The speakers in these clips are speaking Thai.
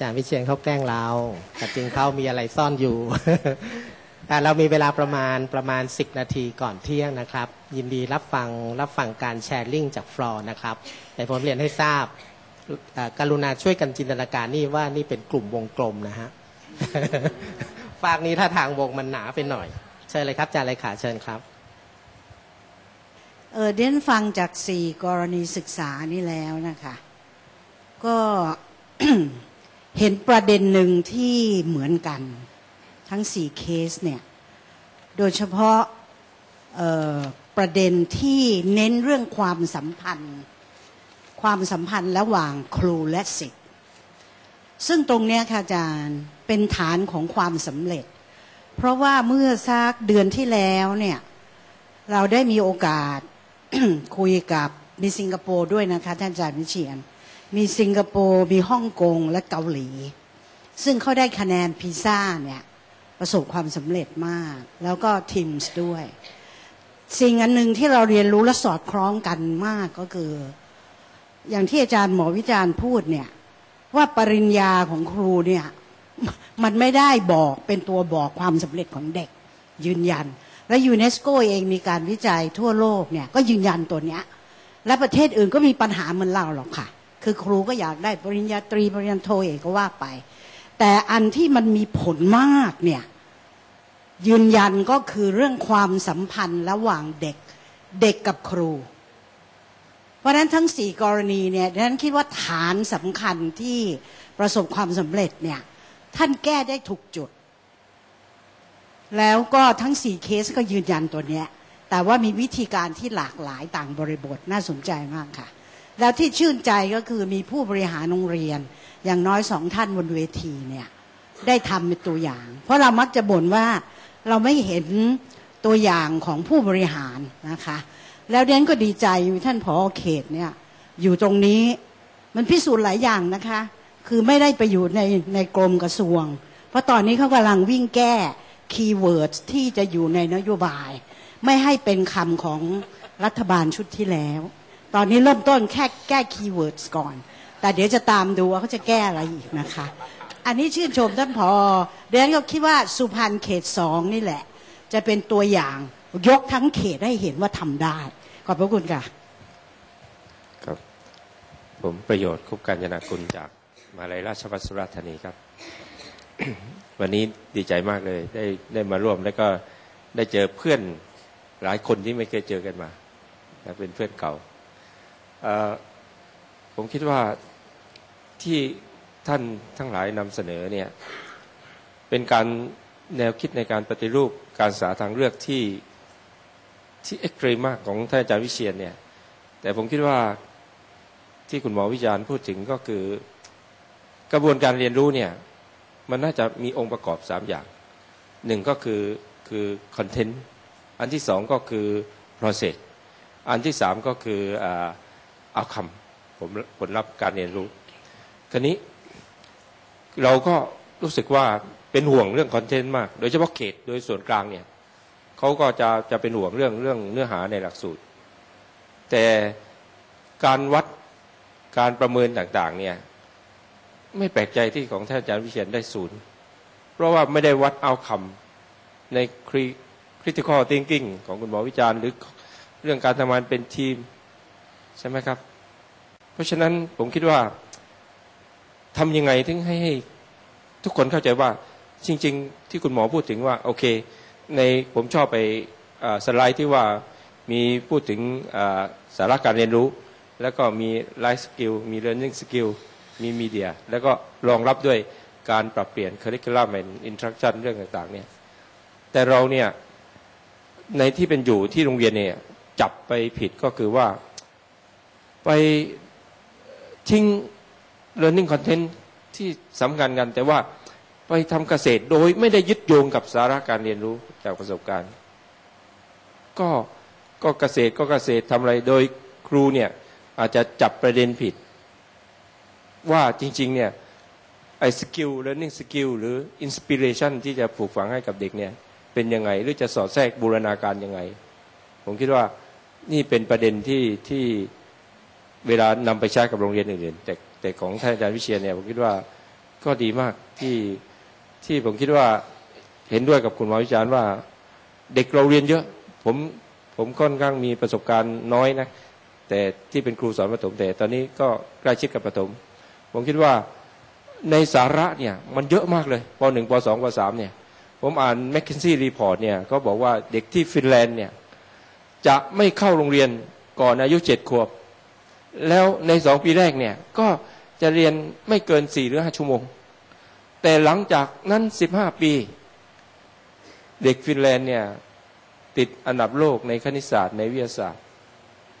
จารย์วิเชียนเขาแกล้งเราแต่จริงเขามีอะไรซ่อนอยู่อ่เรามีเวลาประมาณประมาณ 10 นาทีก่อนเที่ยงนะครับ ยินดีรับฟังรับฟังการแชร์ลิงก์จากฟลอร์นะครับ แต่ผมเรียนให้ทราบกรุณาช่วยกันจินตนาการนี่ว่านี่เป็นกลุ่มวงกลมนะฮะฝากนี้ถ้าทางวงมันหนาไปหน่อย เชิญเลยครับอาจารย์เลขาเชิญครับเออเดนฟังจากสี่กรณีศึกษานี่แล้วนะคะ ก็ เห็นประเด็นหนึ่งที่เหมือนกัน ทั้งสี่เคสเนี่ยโดยเฉพาะประเด็นที่เน้นเรื่องความสัมพันธ์ ความสัมพันธ์ระหว่างครูและศิษย์ซึ่งตรงนี้ค่ะอาจารย์เป็นฐานของความสำเร็จ เพราะว่าเมื่อสักเดือนที่แล้วเนี่ยเราได้มีโอกาสคุยกับมีสิงคโปร์ด้วยนะคะ ท่านอาจารย์วิเชียน มีสิงคโปร์มีฮ่องกงและเกาหลี ซึ่งเขาได้คะแนนพีซ่าเนี่ยประสบความสำเร็จมาก แล้วก็ทีมส์ด้วย สิ่งอันหนึ่งที่เราเรียนรู้และสอดคล้องกันมากก็คือ อย่างที่อาจารย์หมอวิจารณ์พูดเนี่ยว่าปริญญาของครูเนี่ยมันไม่ได้บอกเป็นตัวบอกความสำเร็จของเด็กยืนยัน และยูเนสโกเองมีการวิจัยทั่วโลกเนี่ยก็ยืนยันตัวเนี้ยและประเทศอื่นก็มีปัญหาเหมือนเราหรอกค่ะ คือครูก็อยากได้ปริญญาตรีปริญญาโทเอกก็ว่าไป แต่อันที่มันมีผลมากเนี่ยยืนยันก็คือเรื่องความสัมพันธ์ระหว่างเด็กเด็กกับครู เพราะนั้นทั้งสี่กรณีเนี่ยดิฉันคิดว่าฐานสำคัญที่ประสบความสำเร็จเนี่ยท่านแก้ได้ถูกจุด แล้วก็ทั้งสี่เคสก็ยืนยันตัวเนี้ยแต่ว่ามีวิธีการที่หลากหลายต่างบริบทน่าสนใจมากค่ะ แล้วที่ชื่นใจก็คือมีผู้บริหารโรงเรียน อย่างน้อยสองท่านบนเวทีเนี่ยได้ทำเป็นตัวอย่าง เพราะเรามักจะบ่นว่าเราไม่เห็นตัวอย่างของผู้บริหารนะคะ แล้วเดนก็ดีใจมีท่านผอเขตเนี่ยอยู่ตรงนี้มันพิสูจน์หลายอย่างนะคะ คือไม่ได้ไปอยู่ในในกรมกระทรวง เพราะตอนนี้เขากำลังวิ่งแก้คีย์เวิร์ดที่จะอยู่ในนโยบาย ไม่ให้เป็นคำของรัฐบาลชุดที่แล้ว ตอนนี้เริ่มต้นแค่แก้คีย์เวิร์ดก่อน แต่เดี๋ยวจะตามดูว่าเขาจะแก้อะไรอีกนะคะ อันนี้ชื่นชมท่านพอเดนก็คิดว่าสุพรรณเขตสองนี่แหละ จะเป็นตัวอย่างยกทั้งเขตให้เห็นว่าทำได้ ขอบพระคุณค่ะครับผมประโยชน์คุปการจนากุลจากมาลัยราชภัฏสุราษฎร์ธานีครับ วันนี้ดีใจมากเลย ได้ได้มาร่วมแล้วก็ได้เจอเพื่อนหลายคนที่ไม่เคยเจอกันมา และเป็นเพื่อนเก่า ผมคิดว่าที่ท่านทั้งหลายนำเสนอเนี่ยเป็นการแนวคิดในการปฏิรูปการศึกษาทางเลือกที่ที่เอ็กตรีมมากของท่านอาจารย์วิเชียนเนี่ย แต่ผมคิดว่าที่คุณหมอวิจารณ์พูดถึงก็คือกระบวนการเรียนรู้เนี่ย มันน่าจะมีองค์ประกอบสามอย่างหนึ่งก็คือคือคอนเทนต์อันที่สองก็คือ process อันที่สามก็คือ เอาคำผมผลลัพธ์การเรียนรู้ทีนี้เราก็รู้สึกว่าเป็นห่วงเรื่องคอนเทนต์มาก โดยเฉพาะเขตโดยส่วนกลางเนี่ยเขาก็จะจะเป็นห่วงเรื่องเรื่องเนื้อหาในหลักสูตร แต่การวัดการประเมินต่างๆเนี่ยไม่แปลกใจที่ของท่านอาจารย์วิเชียนได้ศูนย์ เพราะว่าไม่ได้วัดเอาคำใน critical thinking ของคุณหมอวิจารณ์หรือเรื่องการทำงานเป็นทีม ใช่ไหมครับ เพราะฉะนั้นผมคิดว่าทำยังไงถึงให้ให้ทุกคนเข้าใจว่าจริง ๆ ที่คุณหมอพูดถึงว่าโอเค ในผมชอบไปสไลด์ที่ว่ามีพูดถึงสาระการเรียนรู้ แล้วก็มีไลฟ์สกิลมี learning skill มีมีเดีย แล้วก็รองรับด้วยการปรับเปลี่ยน curriculum and instruction เรื่องต่างๆเนี่ยแต่เราเนี่ยในที่เป็นอยู่ที่โรงเรียนเนี่ยจับไปผิดก็คือว่า ไปทิ้ง learning content ที่สำคัญกัน แต่ว่าไปทำเกษตรโดยไม่ได้ยึดโยงกับสาระการเรียนรู้จากประสบการณ์ ก็ก็เกษตรก็เกษตรทำอะไรโดยครูเนี่ยอาจจะจับประเด็นผิด ว่าจริง ๆ เนี่ยไอ้สกิล learning skill หรือ inspiration ที่จะปลูกฝังให้กับเด็กเนี่ยเป็นยังไง หรือจะสอดแทรกบูรณาการยังไง ผมคิดว่านี่เป็นประเด็นที่ที่ เวลานำไปใช้กับโรงเรียนอื่นๆแต่แต่ของท่านอาจารย์วิเชียนเนี่ยผมคิดว่าก็ดีมากที่ที่ผมคิดว่าเห็นด้วยกับคุณหมอวิจารณ์ว่า เด็กเราเรียนเยอะ ผมผมค่อนข้างมีประสบการณ์น้อยนะ แต่ที่เป็นครูสอนประถมแต่ตอนนี้ก็ใกล้ชิดกับประถม ผมคิดว่าในสาระเนี่ยมันเยอะมากเลยปหนึ่งปสองปสามเนี่ย ผมอ่าน m c k เคนซี่รีพอร์ตเนี่ยก็บอกว่าเด็กที่ฟินแลนด์เนี่ยจะไม่เข้าโรงเรียนก่อนอายุเจ็ดขวบ แล้วในสองปีแรกเนี่ยก็จะเรียนไม่เกินสี่หรือห้าชั่วโมง แต่หลังจากนั้นสิบห้าปี เด็กฟินแลนด์เนี่ยติดอันดับโลกในคณิตศาสตร์ในวิทยาศาสตร์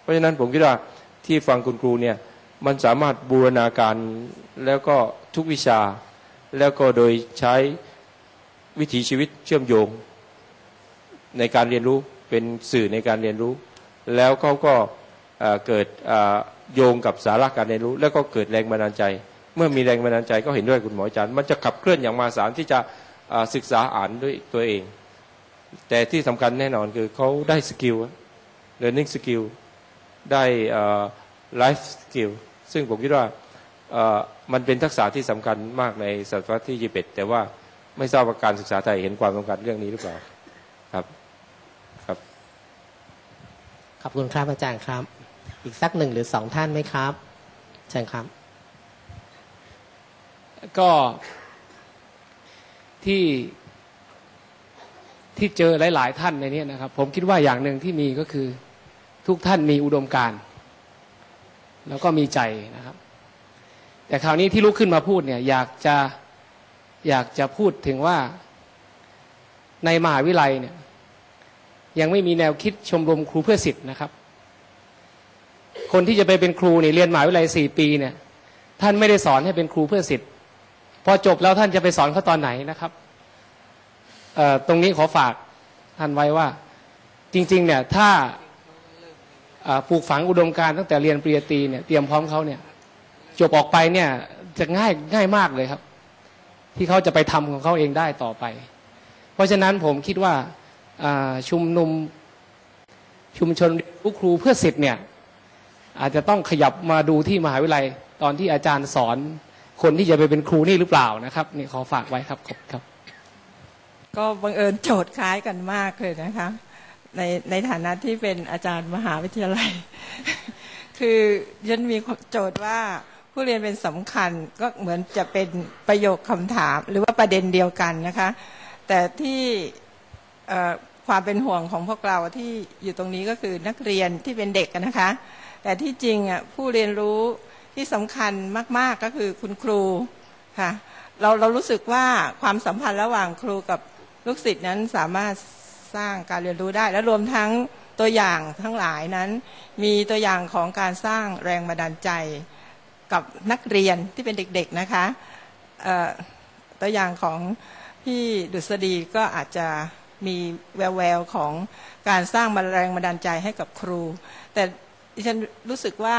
เพราะฉะนั้นผมคิดว่าที่ฟังคุณครูเนี่ยมันสามารถบูรณาการแล้วก็ทุกวิชา แล้วก็โดยใช้วิถีชีวิตเชื่อมโยง ในการเรียนรู้เป็นสื่อในการเรียนรู้ แล้วเขาก็เกิด โยงกับสาระการเรียนรู้ แล้วก็เกิดแรงบันดาลใจ เมื่อมีแรงบันดาลใจก็เห็นด้วยคุณหมออาจารย์ มันจะขับเคลื่อนอย่างมาศาลที่จะศึกษาอ่านด้วยตัวเอง แต่ที่สำคัญแน่นอนคือเขาได้สกิล learning skill ได้เอ่อ life skill ซึ่งผมคิดว่ามันเป็นทักษะที่สำคัญมากในศตวรรษที่21แต่ว่าไม่ทราบว่าการศึกษาไทยเห็นความสำคัญเรื่องนี้หรือเปล่าครับ ครับขอบคุณครับอาจารย์ครับ อีกสักหนึ่งหรือสองท่านไหมครับเชิญครับ ก็ที่ที่เจอหลาย ๆ ท่านในนี้นะครับ ผมคิดว่าอย่างหนึ่งที่มีก็คือ ทุกท่านมีอุดมการแล้วก็มีใจนะครับ แต่คราวนี้ที่ลุกขึ้นมาพูดเนี่ยอยากจะอยากจะพูดถึงว่าในมหาวิทยาลัยเนี่ยยังไม่มีแนวคิดชมรมครูเพื่อสิทธิ์นะครับ คนที่จะไปเป็นครูเนี่ยเรียนมหาวิทยาลัยสี่ปีเนี่ย ท่านไม่ได้สอนให้เป็นครูเพื่อสิทธิ์พอจบแล้วท่านจะไปสอนเขาตอนไหนนะครับตรงนี้ขอฝากท่านไว้ว่า จริง ๆ เนี่ยถ้าปลูกฝังอุดมการณ์ตั้งแต่เรียนปริญญาตรีเนี่ยเตรียมพร้อมเขาเนี่ยจบออกไปเนี่ยจะง่ายง่ายมากเลยครับ ที่เขาจะไปทำของเขาเองได้ต่อไป เพราะฉะนั้นผมคิดว่าอ่าชุมนุมชุมชนผู้ครูเพื่อสิทธิ์เนี่ย อาจจะต้องขยับมาดูที่มหาวิทยาลัย ตอนที่อาจารย์สอนคนที่จะไปเป็นครูนี่หรือเปล่านะครับนี่ขอฝากไว้ครับขอบคุณครับ ก็บังเอิญโจทย์คล้ายกันมากเลยนะคะ ในในฐานะที่เป็นอาจารย์มหาวิทยาลัย คือฉันมีโจทย์ว่าผู้เรียนเป็นสำคัญก็เหมือนจะเป็นประโยคคำถาม หรือว่าประเด็นเดียวกันนะคะ แต่ที่ความเป็นห่วงของพวกเราที่อยู่ตรงนี้ก็คือนักเรียนที่เป็นเด็กนะคะ แต่ที่จริงอะผู้เรียนรู้ที่สำคัญมาก ๆก็คือคุณครูค่ะเราเรารู้สึกว่าความสัมพันธ์ระหว่างครูกับลูกศิษย์นั้นสามารถสร้างการเรียนรู้ได้ และรวมทั้งตัวอย่างทั้งหลายนั้น มีตัวอย่างของการสร้างแรงบันดาลใจกับนักเรียนที่เป็นเด็กๆนะคะตัวอย่างของพี่ดุษฎีก็อาจจะมีแววๆของการสร้างแรงบันดาลใจให้กับครู แต่ ดิฉันรู้สึกว่า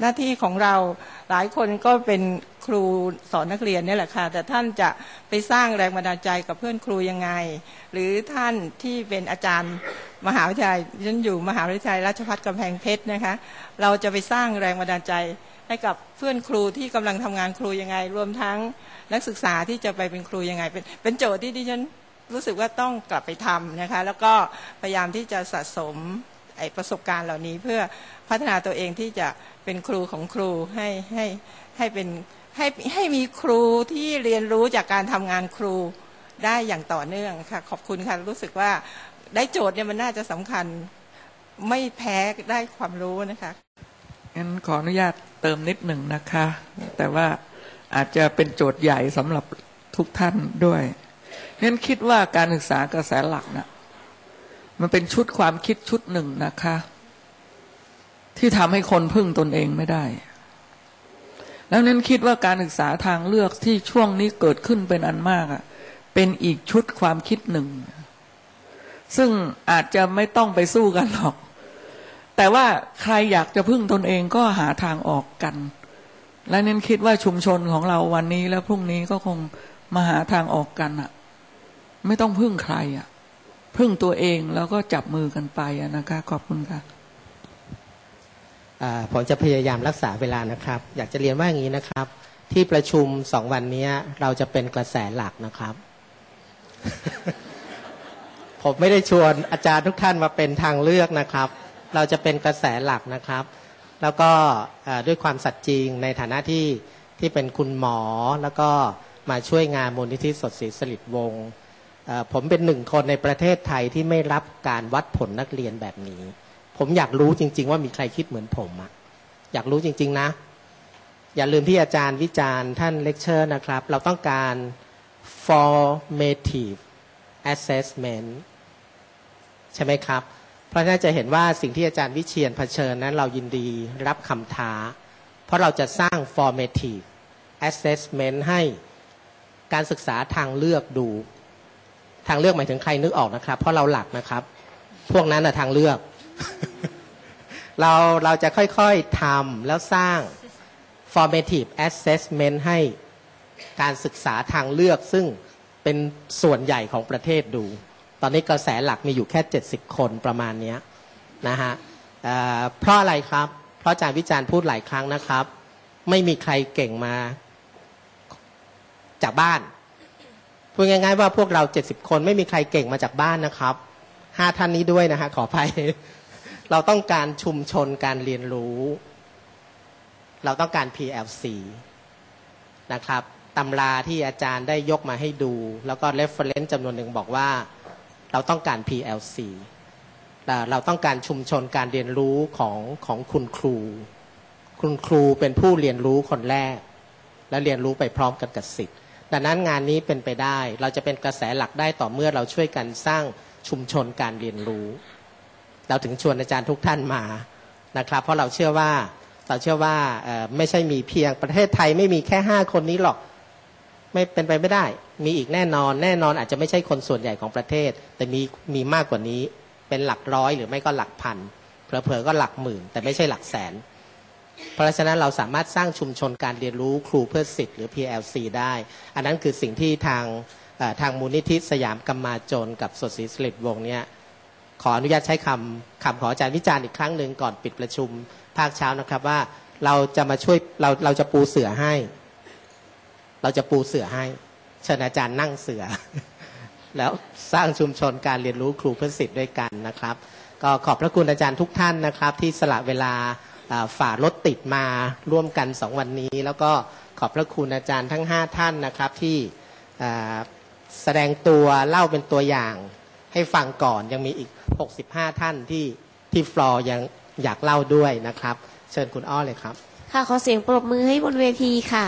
หน้าที่ของเราหลายคนก็เป็นครูสอนนักเรียนนี่แหละค่ะ แต่ท่านจะไปสร้างแรงบันดาลใจกับเพื่อนครูยังไง หรือท่านที่เป็นอาจารย์มหาวิทยาลัยฉันอยู่มหาวิทยาลัยราชภัฏกำแพงเพชรนะคะ เราจะไปสร้างแรงบันดาลใจให้กับเพื่อนครูที่กำลังทำงานครูยังไง รวมทั้งนักศึกษาที่จะไปเป็นครูยังไง เป็นเป็นโจทย์ที่ดิฉันรู้สึกว่าต้องกลับไปทำนะคะ แล้วก็พยายามที่จะสะสม ไอประสบการณ์เหล่านี้ เพื่อพัฒนาตัวเองที่จะเป็นครูของครูให้ให้ให้เป็นให้ให้มีครูที่เรียนรู้จากการทำงานครูได้อย่างต่อเนื่องค่ะขอบคุณค่ะรู้สึกว่าได้โจทย์เนี่ยมันน่าจะสำคัญไม่แพ้ได้ความรู้นะคะงั้นขออนุญาตเติมนิดหนึ่งนะคะ แต่ว่าอาจจะเป็นโจทย์ใหญ่สำหรับทุกท่านด้วยงั้นคิดว่าการศึกษากระแสหลักนะ่ะ มันเป็นชุดความคิดชุดหนึ่งนะคะ ที่ทำให้คนพึ่งตนเองไม่ได้ แล้วนั้นคิดว่าการศึกษาทางเลือกที่ช่วงนี้เกิดขึ้นเป็นอันมากอะเป็นอีกชุดความคิดหนึ่ง ซึ่งอาจจะไม่ต้องไปสู้กันหรอก แต่ว่าใครอยากจะพึ่งตนเองก็หาทางออกกัน และเน้นคิดว่าชุมชนของเราวันนี้และพรุ่งนี้ก็คงมาหาทางออกกันอะไม่ต้องพึ่งใครอะ พึ่งตัวเองแล้วก็จับมือกันไปนะคะขอบคุณค่ะผมจะพยายามรักษาเวลานะครับ อยากจะเรียนว่าอย่างนี้นะครับ ที่ประชุมสองวันนี้เราจะเป็นกระแสหลักนะครับ ผมไม่ได้ชวนอาจารย์ทุกท่านมาเป็นทางเลือกนะครับ เราจะเป็นกระแสหลักนะครับ แล้วก็ด้วยความสัตย์จริงในฐานะที่ที่เป็นคุณหมอแล้วก็มาช่วยงานมูลนิธิสดศรีสลิดวงศ์ ผมเป็นหนึ่งคนในประเทศไทยที่ไม่รับการวัดผลนักเรียนแบบนี้ ผมอยากรู้จริง ๆ ว่ามีใครคิดเหมือนผมอะอยากรู้จริง ๆ นะ อย่าลืมที่อาจารย์วิจารณ์ท่านเลคเชอร์นะครับ เราต้องการ formative assessment ใช่ไหมครับ เพราะนั้นจะเห็นว่าสิ่งที่อาจารย์วิเชียนเผชิญนั้นเรายินดีรับคำท้า เพราะเราจะสร้าง formative assessment ให้การศึกษาทางเลือกดู ทางเลือกหมายถึงใครนึกออกนะครับ เพราะเราหลักนะครับ พวกนั้นนะทางเลือก เราเราจะค่อยๆทำแล้วสร้าง formative assessment ให้การศึกษาทางเลือกซึ่งเป็นส่วนใหญ่ของประเทศดู ตอนนี้กระแสหลักมีอยู่แค่ 70 คนประมาณนี้นะฮะเเพราะอะไรครับ เพราะอาจารย์วิจารณ์พูดหลายครั้งนะครับ ไม่มีใครเก่งมาจากบ้าน พูดง่าย ๆ ว่าพวกเรา70คนไม่มีใครเก่งมาจากบ้านนะครับห้าท่านนี้ด้วยนะฮะขออภัย เราต้องการชุมชนการเรียนรู้ เราต้องการ PLC นะครับตำราที่อาจารย์ได้ยกมาให้ดู แล้วก็ reference จำนวนหนึ่งบอกว่า เราต้องการ PLC แต่เราต้องการชุมชนการเรียนรู้ของของคุณครู คุณครูเป็นผู้เรียนรู้คนแรก และเรียนรู้ไปพร้อมกันกับสิทธิ์ ดังนั้นงานนี้เป็นไปได้ เราจะเป็นกระแสหลักได้ต่อเมื่อเราช่วยกันสร้างชุมชนการเรียนรู้ เราถึงชวนอาจารย์ทุกท่านมานะครับ เพราะเราเชื่อว่าเราเชื่อว่าไม่ใช่มีเพียงประเทศไทยไม่มีแค่ห้าคนนี้หรอกไม่เป็นไปไม่ได้ มีอีกแน่นอน แน่นอนอาจจะไม่ใช่คนส่วนใหญ่ของประเทศ แต่มีมีมากกว่านี้เป็นหลักร้อยหรือไม่ก็หลักพันเผลอๆก็หลักหมื่น แต่ไม่ใช่หลักแสน เพราะฉะนั้นเราสามารถสร้างชุมชนการเรียนรู้ครูเพื่อสิทธิ์หรือ PLC ได้ อันนั้นคือสิ่งที่ทางทางมูลนิธิสยามกรรมาจนกับสดศรีสลิดวงเนี่ยขออนุญาตใช้คำคำขออาจารย์วิจารณ์อีกครั้งหนึ่งก่อนปิดประชุมภาคเช้านะครับว่าเราจะมาช่วยเราเราจะปูเสือให้ เราจะปูเสือให้เชิญอาจารย์นั่งเสือ แล้วสร้างชุมชนการเรียนรู้ครูเพื่อสิทธิ์ด้วยกันนะครับ ก็ขอบพระคุณอาจารย์ทุกท่านนะครับ ที่สละเวลา ฝ่ารถติดมาร่วมกันสองวันนี้ แล้วก็ขอบพระคุณอาจารย์ทั้งห้าท่านนะครับที่แสดงตัวเล่าเป็นตัวอย่างให้ฟังก่อนยังมีอีก 65 ท่านที่ที่ฟลอร์ยังอยากเล่าด้วยนะครับ เชิญคุณอ้อเลยครับ ค่ะขอเสียงปรบมือให้บนเวทีค่ะ